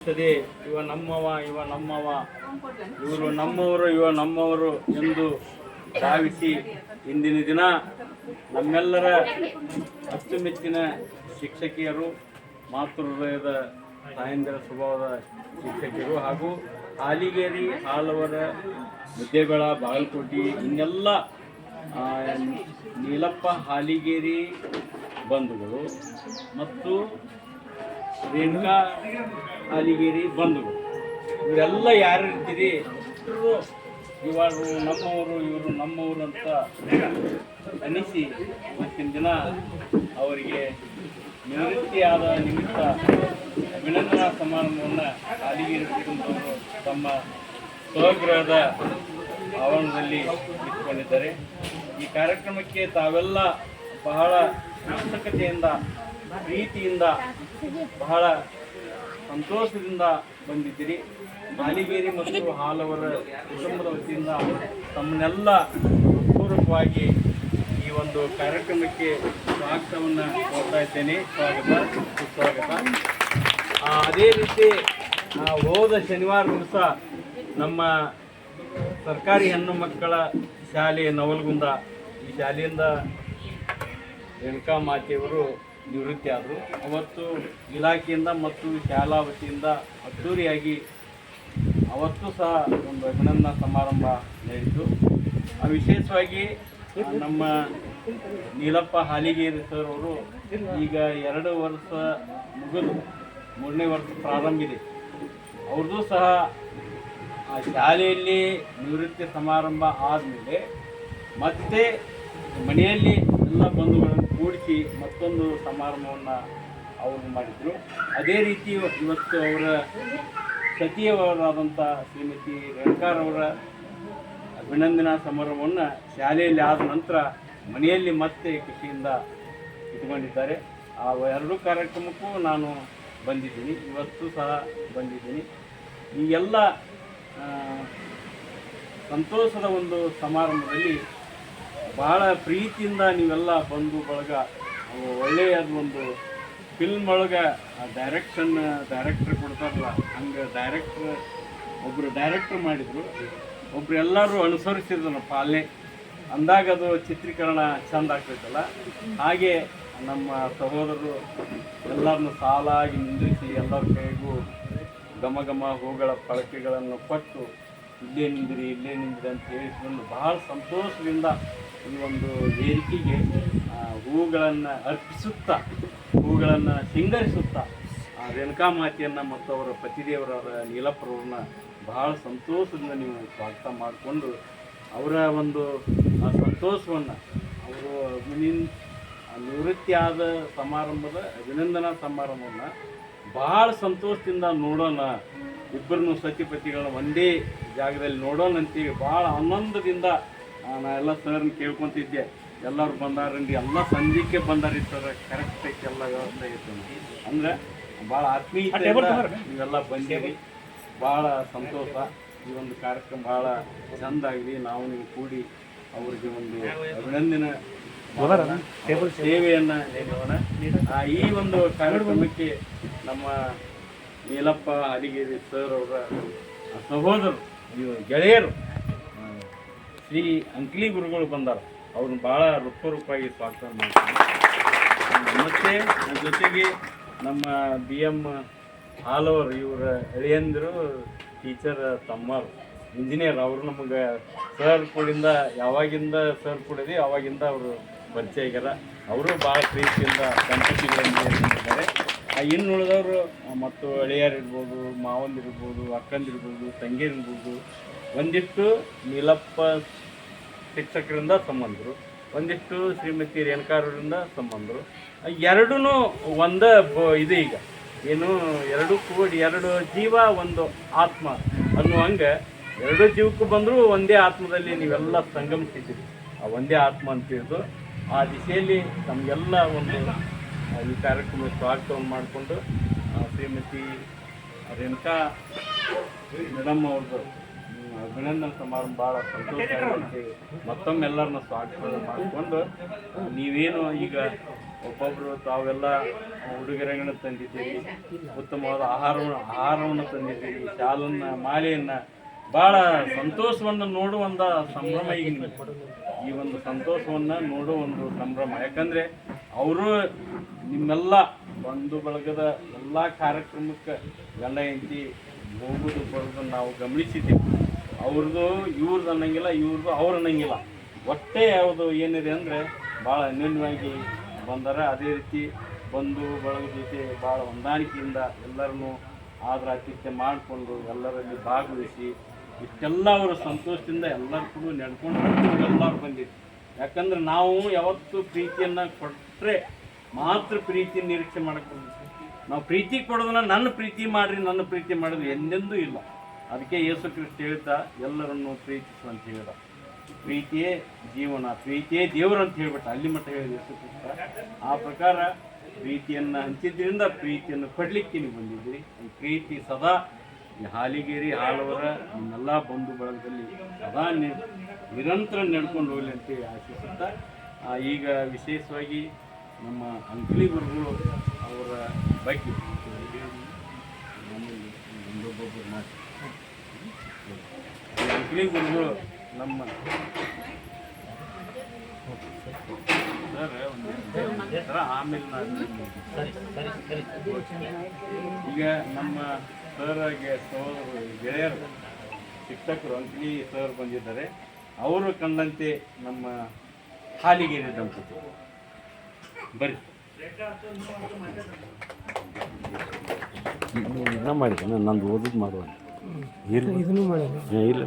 ಇವ ನಮ್ಮವ ಇವ ನಮ್ಮವ. ಇವರು ನಮ್ಮವರು, ಇವ ನಮ್ಮವರು ಎಂದು ಭಾವಿಸಿ ಇಂದಿನ ದಿನ ನಮ್ಮೆಲ್ಲರ ಅಚ್ಚುಮೆಚ್ಚಿನ ಶಿಕ್ಷಕಿಯರು ಮಾತೃ ಹೃದಯದ ತಾಯಂದಿರ ಸ್ವಭಾವದ ಶಿಕ್ಷಕಿಯರು ಹಾಗೂ ಹಾಲಿಗೇರಿ ಹಾಲವರ ಮುದ್ದೇಬೇಳ ಬಾಗಲಕೋಟೆ ಇನ್ನೆಲ್ಲ ನೀಲಪ್ಪ ಹಾಲಿಗೇರಿ ಬಂಧುಗಳು ಮತ್ತು ರೇಣುಕಾ, ಅಲಿಗೇರಿ, ಬಂಧುಗಳು. ಇವರೆಲ್ಲ ಯಾರು ಇರ್ತೀರಿ? ಇವರು ನಮ್ಮವರು ಇವರು ನಮ್ಮವರು ಅಂತ ಅನಿಸಿ ಮತ್ತಿನ ದಿನ ಅವರಿಗೆ ನಿವೃತ್ತಿಯಾದ ನಿಮಿತ್ತ ಅಭಿನಂದನಾ ಸಮಾರಂಭವನ್ನು ಅಲಿಗೇರಿ ಕುಟುಂಬದವರು ತಮ್ಮ ಸ್ವಗೃಹದ ಆವರಣದಲ್ಲಿ ಇಟ್ಕೊಂಡಿದ್ದಾರೆ. ಈ ಕಾರ್ಯಕ್ರಮಕ್ಕೆ ತಾವೆಲ್ಲ ಬಹಳ ಉತ್ಸುಕತೆಯಿಂದ ಪ್ರೀತಿಯಿಂದ ಬಹಳ ಸಂತೋಷದಿಂದ ಬಂದಿದ್ದೀರಿ. ಮಾಲಿಗೇರಿ ಮತ್ತು ಹಾಲವರ ಕುಟುಂಬದ ವತಿಯಿಂದ ತಮ್ಮನ್ನೆಲ್ಲ ಪೂರ್ವಕವಾಗಿ ಈ ಒಂದು ಕಾರ್ಯಕ್ರಮಕ್ಕೆ ಸ್ವಾಗತವನ್ನು ಕೊಡ್ತಾ ಇದ್ದೇನೆ. ಸ್ವಾಗತ, ಸುಸ್ವಾಗತ. ಅದೇ ರೀತಿ ಹೋದ ಶನಿವಾರ ದಿವಸ ನಮ್ಮ ಸರ್ಕಾರಿ ಹೆಣ್ಣು ಮಕ್ಕಳ ಶಾಲೆ ನವಲಗುಂದ, ಈ ಶಾಲೆಯಿಂದ ರೇಣುಕಾ ಮಾತೆಯವರು ನಿವೃತ್ತಿ ಆದರು. ಅವತ್ತು ಇಲಾಖೆಯಿಂದ ಮತ್ತು ಶಾಲಾ ವತಿಯಿಂದ ಅದ್ದೂರಿಯಾಗಿ ಅವತ್ತು ಸಹ ಒಂದು ಅಭಿನಂದನಾ ಸಮಾರಂಭ ನಡೆಯಿತು. ವಿಶೇಷವಾಗಿ ನಮ್ಮ ನೀಲಪ್ಪ ಹಾಲಿಗೇರಿ ಸರ್ ಅವರು ಈಗ ಎರಡು ವರ್ಷ ಮುಗಿದು ಮೂರನೇ ವರ್ಷ ಪ್ರಾರಂಭ ಇದೆ. ಅವ್ರದ್ದು ಸಹ ಆ ಶಾಲೆಯಲ್ಲಿ ನಿವೃತ್ತಿ ಸಮಾರಂಭ ಆದಮೇಲೆ ಮತ್ತೆ ಮನೆಯಲ್ಲಿ ಎಲ್ಲ ಬಂಧುಗಳನ್ನು ಕೂಡಿಸಿ ಮತ್ತೊಂದು ಸಮಾರಂಭವನ್ನು ಅವರು ಮಾಡಿದರು. ಅದೇ ರೀತಿ ಇವತ್ತು ಅವರ ಸತಿಯವರಾದಂಥ ಶ್ರೀಮತಿ ರೇಣುಕಾರವರ ಅಭಿನಂದನಾ ಸಮಾರಂಭವನ್ನು ಶಾಲೆಯಲ್ಲಿ ಆದ ನಂತರ ಮನೆಯಲ್ಲಿ ಮತ್ತೆ ಖುಷಿಯಿಂದ ಇಟ್ಕೊಂಡಿದ್ದಾರೆ ಆ ಎರಡೂ ಕಾರ್ಯಕ್ರಮಕ್ಕೂ ನಾನು ಬಂದಿದ್ದೀನಿ. ಇವತ್ತು ಸಹ ಬಂದಿದ್ದೀನಿ. ಈ ಎಲ್ಲ ಸಂತೋಷದ ಒಂದು ಸಮಾರಂಭದಲ್ಲಿ ಬಹಳ ಪ್ರೀತಿಯಿಂದ ನೀವೆಲ್ಲ ಬಂದು ಬಳಗ ಒಳ್ಳೆಯದು ಒಂದು ಫಿಲ್ಮ್ ಒಳಗೆ ಡೈರೆಕ್ಷನ್ ಡೈರೆಕ್ಟ್ರ್ ಕೊಡ್ತಾರಲ್ಲ, ಹಂಗೆ ಡೈರೆಕ್ಟ್ರ್ ಒಬ್ಬರು ಡೈರೆಕ್ಟ್ರ್ ಮಾಡಿದರು, ಒಬ್ರು ಎಲ್ಲರೂ ಅನುಸರಿಸಿದ್ರು ಪಾಲೆ ಅಂದಾಗ ಅದು ಚಿತ್ರೀಕರಣ ಚಂದ ಆಗ್ತೈತಲ್ಲ. ಹಾಗೆ ನಮ್ಮ ಸಹೋದರರು ಎಲ್ಲರನ್ನು ಸಾಲಾಗಿ ನಿಂದಿಸಿ ಎಲ್ಲರ ಕೈಗೂ ಘಮ ಘಮ ಹೂಗಳ ಪಳಕೆಗಳನ್ನು ಕೊಟ್ಟು, ಇಲ್ಲೇ ನಿಂದಿರಿ ಇಲ್ಲೇ ನಿಂದಿರಿ ಅಂತ ಹೇಳಿಸ್ಕೊಂಡು ಭಾಳ ಸಂತೋಷದಿಂದ ಈ ಒಂದು ವೇದಿಕೆಗೆ ಹೂಗಳನ್ನು ಅರ್ಪಿಸುತ್ತಾ, ಹೂಗಳನ್ನು ಸಿಂಗರಿಸುತ್ತಾ, ಆ, ರೇಣುಕಾ ಮಾತೆಯನ್ನು ಮತ್ತು ಅವರ ಪತಿದೇವರಾದ ನೀಲಪ್ಪರವ್ರನ್ನ ಬಹಳ ಸಂತೋಷದಿಂದ ನೀವು ಸ್ವಾಗತ ಮಾಡಿಕೊಂಡು ಅವರ ಒಂದು, ಆ, ಸಂತೋಷವನ್ನು, ಅವರು ಆ ನಿವೃತ್ತಿ ಆದ ಸಮಾರಂಭದ, ಅಭಿನಂದನಾ ಸಮಾರಂಭವನ್ನು ಬಹಳ ಸಂತೋಷದಿಂದ ನೋಡೋಣ. ಇಬ್ಬರನ್ನು ಸತಿಪತಿಗಳನ್ನ ಒಂದೇ ಜಾಗದಲ್ಲಿ ನೋಡೋಣ ಅಂತೀವಿ ಭಾಳ ಆನಂದದಿಂದ ನಾ ಎಲ್ಲ ಸರ್ನ ಕೇಳ್ಕೊತಿದ್ದೆ. ಎಲ್ಲರೂ ಬಂದಾರಂಡಿ ಎಲ್ಲ ಸಂಜೆಗೆ ಬಂದಾರಿ ಸರ್ ಕರೆಕ್ಟ್ ಐತಿ ಎಲ್ಲ ವ್ಯವಸ್ಥೆ ಐತೆ. ಅಂದ್ರೆ ಭಾಳ ಆತ್ಮೀಯತೆ ನೀವೆಲ್ಲ ಬಂದಿರಿ. ಭಾಳ ಸಂತೋಷ. ಈ ಒಂದು ಕಾರ್ಯಕ್ರಮ ಭಾಳ ಚಂದ ಆಗಲಿ ನಾವು ನೀವು ಕೂಡಿ ಅವ್ರಿಗೆ ಒಂದು ಅಭಿನಂದನೆ ಸೇವೆಯನ್ನು ನೀಡೋಣ ಆ, ಈ ಒಂದು ಕಾರ್ಯಕ್ರಮಕ್ಕೆ ನಮ್ಮ ನೀಲಪ್ಪ ಅಡಿಗೇರಿ ಸರ್ ಅವರ ಸಹೋದರರು ಗೆಳೆಯರು. ಶ್ರೀ ಅಂಕಲಿ ಗುರುಗಳು ಬಂದಾರ. ಅವ್ರನ್ನ ಭಾಳ ರೂಪರೂಪಾಗಿ ಸ್ವಾಗತ ಮಾಡ್ತೀನಿ ಮತ್ತೆ ಜೊತೆಗೆ ನಮ್ಮ ಬಿ ಎಂ ಹಾಲವರು, ಇವರ ಎಳೆಯಂದಿರು, ಟೀಚರ್ ತಮ್ಮರು, ಇಂಜಿನಿಯರ್. ಅವರು ನಮಗೆ ಸರ್ ಕೂಡಿಂದ ಯಾವಾಗಿಂದ ಸರ್ ಕೂಡಿದೆ ಅವಾಗಿಂದ ಅವರು ಪರಿಚಯ ಆಗ್ಯಾರ. ಅವರು ಭಾಳ ಪ್ರೀತಿಯಿಂದ ದಂಪತಿಗಳನ್ನು ಇದ್ದಾರೆ ಇನ್ನು ಉಳಿದವರು ಮತ್ತು ಅಳಿಯರಿರ್ಬೋದು ಮಾವಂದಿರ್ಬೋದು ಅಕ್ಕಂದಿರ್ಬೋದು ತಂಗಿಯರಿರ್ಬೋದು ಒಂದಿಷ್ಟು ನೀಲಪ್ಪ ಶಿಕ್ಷಕರಿಂದ ಸಂಬಂಧರು, ಒಂದಿಷ್ಟು ಶ್ರೀಮತಿ ರೇಣುಕಾರರಿಂದ ಸಂಬಂಧರು ಎರಡೂ ಒಂದ ಬ- ಇದು ಈಗ. ಏನು ಎರಡು ಕೂಡಿ, ಎರಡು ಜೀವ, ಒಂದು ಆತ್ಮ ಅನ್ನುವಂಗೆ ಎರಡು ಜೀವಕ್ಕೂ ಬಂದರೂ ಒಂದೇ ಆತ್ಮದಲ್ಲಿ ನೀವೆಲ್ಲ ಸಂಗಮಿಸಿದ್ದೀರಿ. ಆ ಒಂದೇ ಆತ್ಮ ಅಂತ ತಿಳಿದು ಆ ದಿಶೆಯಲ್ಲಿ ನಮಗೆಲ್ಲ ಒಂದು ಈ ಕಾರ್ಯಕ್ರಮ ಸ್ವಾಗತವನ್ನು ಮಾಡಿಕೊಂಡು ಶ್ರೀಮತಿ ರೇಣುಕಾ, ಮೇಡಮ್ ಅವ್ರದ್ದು ಅಭಿನಂದನೆ ಸಮಾರಂಭ ಭಾಳ ಸಂತೋಷ ಮತ್ತೊಮ್ಮೆ ಎಲ್ಲರನ್ನ ಸ್ವಾಗತ ಮಾಡಿಕೊಂಡು ನೀವೇನು ಈಗ ಒಬ್ಬೊಬ್ಬರು ತಾವೆಲ್ಲ ಉಡುಗೊರೆಗಳನ್ನು ತಂದಿದ್ದೀರಿ, ಉತ್ತಮವಾದ ಆಹಾರವನ್ನು ಆಹಾರವನ್ನು ತಂದಿದ್ದೀರಿ, ಶಾಲನ್ನ, ಮಾಲೆಯನ್ನ ಭಾಳ ಸಂತೋಷವನ್ನು ನೋಡುವಂಥ ಸಂಭ್ರಮ ಈಗ ಈ ಒಂದು ಸಂತೋಷವನ್ನು ನೋಡೋ ಒಂದು ಸಂಭ್ರಮ. ಯಾಕಂದರೆ ಅವರು ನಿಮ್ಮೆಲ್ಲ ಬಂಧು ಬಳಗದ ಎಲ್ಲ ಕಾರ್ಯಕ್ರಮಕ್ಕೆ ಗಂಡ ಹೆಂಡತಿ ಹೋಗೋದು ಬರೋದನ್ನು ನಾವು ಗಮನಿಸಿದ್ದೀವಿ. ಅವ್ರದ್ದು ಇವ್ರದ್ದು ಅನ್ನಂಗಿಲ್ಲ ಇವ್ರದ್ದು ಅವ್ರು ಅನ್ನಂಗಿಲ್ಲ. ಒಟ್ಟೆ ಯಾವುದು ಏನಿದೆ ಅಂದರೆ ಭಾಳ ಅನ್ಯೋನ್ಯವಾಗಿ ಬಂದರೆ. ಅದೇ ರೀತಿ ಬಂಧು, ಬಳಗ ಜೊತೆ ಭಾಳ ಹೊಂದಾಣಿಕೆಯಿಂದ ಎಲ್ಲರನ್ನೂ ಆದ್ರ ಆತಿಥ್ಯ ಮಾಡಿಕೊಂಡು ಎಲ್ಲರಲ್ಲಿ ಭಾಗವಹಿಸಿ ಇಷ್ಟೆಲ್ಲ ಅವರು ಸಂತೋಷದಿಂದ ಎಲ್ಲರೂ ಕೂಡ ನಡ್ಕೊಂಡು ಎಲ್ಲರೂ ಬಂದಿದ್ರು. ಯಾಕಂದ್ರೆ ನಾವು ಯಾವತ್ತು ಪ್ರೀತಿಯನ್ನು ಕೊಟ್ಟರೆ ಮಾತ್ರ ಪ್ರೀತಿ ನಿರೀಕ್ಷೆ ಮಾಡಕ್ಕೆ ನಾವು ಪ್ರೀತಿ ಕೊಡೋದನ್ನ ನನ್ನ ಪ್ರೀತಿ ಮಾಡ್ರಿ, ನನ್ನ ಪ್ರೀತಿ ಮಾಡೋದು ಎಂದೆಂದೂ ಇಲ್ಲ. ಅದಕ್ಕೆ ಯೇಸು ಕ್ರಿಸ್ತ ಹೇಳ್ತಾ, ಎಲ್ಲರನ್ನು ಪ್ರೀತಿಸು ಅಂತ ಹೇಳಿದ. ಪ್ರೀತಿಯೇ ಜೀವನ, ಪ್ರೀತಿಯೇ ದೇವರು ಅಂತ ಹೇಳ್ಬಿಟ್ಟು. ಅಲ್ಲಿ ಮಟ್ಟ ಹೇಳಿದ ಯೇಸು ಕ್ರಿಸ್ತ, ಆ ಪ್ರಕಾರ ಪ್ರೀತಿಯನ್ನು ಹಂಚಿದ್ರಿಂದ ಪ್ರೀತಿಯನ್ನು ಕೊಡಲಿಕ್ಕೆ ನೀವು ಬಂದಿದ್ದೀರಿ. ಈ ಪ್ರೀತಿ ಸದಾ ಹಾಲಿಗೇರಿ ಹಾಲವರ, ನಿಮ್ಮೆಲ್ಲ ಬಂಧು ಬಳಗದಲ್ಲಿ ಸದಾ ನಿರಂತರ ನಡ್ಕೊಂಡು ಹೋಗಲಿ ಅಂತ ಆಶಿಸುತ್ತಾ ಈಗ ವಿಶೇಷವಾಗಿ ನಮ್ಮ ಅಂಕಲಿ ಗುರುಗಳು ಅವರ ಬಗ್ಗೆ ನಮ್ಮಲ್ಲಿ ಒಂದೊಬ್ಬೊಬ್ಬರು ಮಾತು ಈ ಅಂಕಲಿ ಗುರುಗಳು ನಮ್ಮ ಸರ್, ಒಂದು ಸರ, ಆಮೇಲೆ ನಾನು ಈಗ ನಮ್ಮ ಸರ್ಗೆ ಸಹೋದರರು ಗೆಳೆಯರು ಶಿಕ್ಷಕರು ಅಂಕಲಿ ಸರ್ ಬಂದಿದ್ದಾರೆ. ಅವರು ಕಂಡಂತೆ ನಮ್ಮ ಹಾಲಿಗೆ ದಂಪತಿ ಬರ್ರಿ. ನಾ ಮಾಡಿದ್ದೆ ನಂದು ಓದಿದ್ ಮಾಡುವ ಇಲ್ಲ.